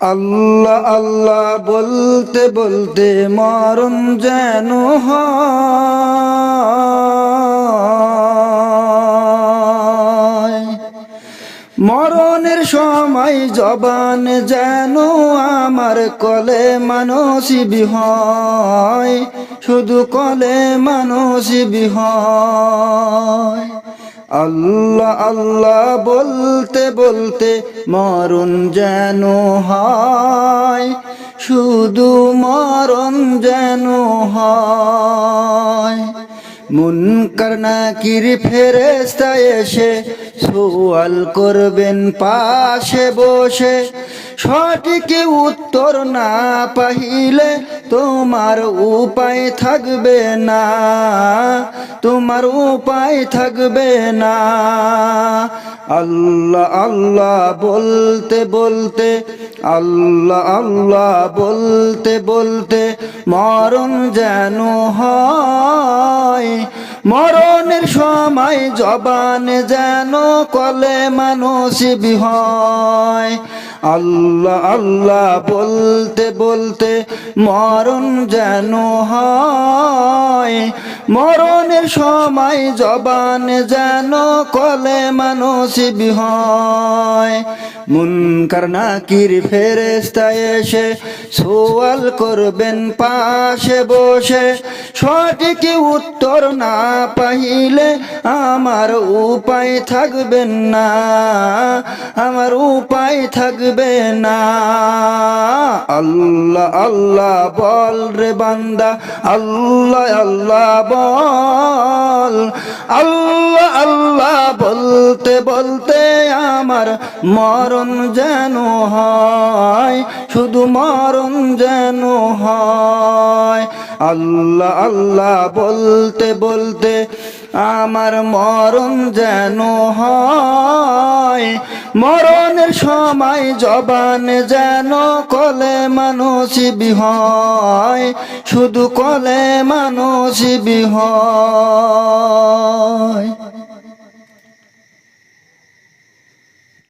আল্লাহ আল্লাহ বলতে বলতে মরণ যেন মরণের সময় জবান যেন আমার কলে মানসিবি হয়। শুধু কলে মানসিবি হয়। আল্লাহ আল্লাহ বলতে বলতে মরণ যেন হয় শুধু মরণ যেন হয়। মুনকার নাকির ফেরেস্তা এসে সোয়াল করবেন পাশে বসে। সঠিক উত্তর না পাইলে তোমার উপায় থাকবে না, তোমার উপায় থাকবে না। আল্লাহ আল্লাহ বলতে বলতে, আল্লাহ আল্লাহ বলতে বলতে মরণ যেন হয়। মরণের সময় জবান যেন কলে মানুষ বিহয়। আল্লাহ আল্লাহ বলতে বলতে মরণ যেন হয়। মরণের সময় জবান যেন কলে মানুষ বিহয় মুনকার নাকির ফেরেস্তা এসে সোয়াল করবেন পাশে বসে। সঠিক উত্তর না পাইলে আমার উপায় থাকবেন না, আমার উপায় থাকবে না। আল্লাহ আল্লাহ বল রে বান্দা, আল্লাহ আল্লাহ বল, আল্লাহ আল্লাহ বলতে বলতে আমার মরণ যেন হয়, শুধু মরণ যেন হয়। আল্লাহ আল্লাহ বলতে বলতে আমার মরণ যেন হয়। মরণের সময় জবান যেন কলে মানুষ বিহয় শুধু কলে মানুষ বিহয়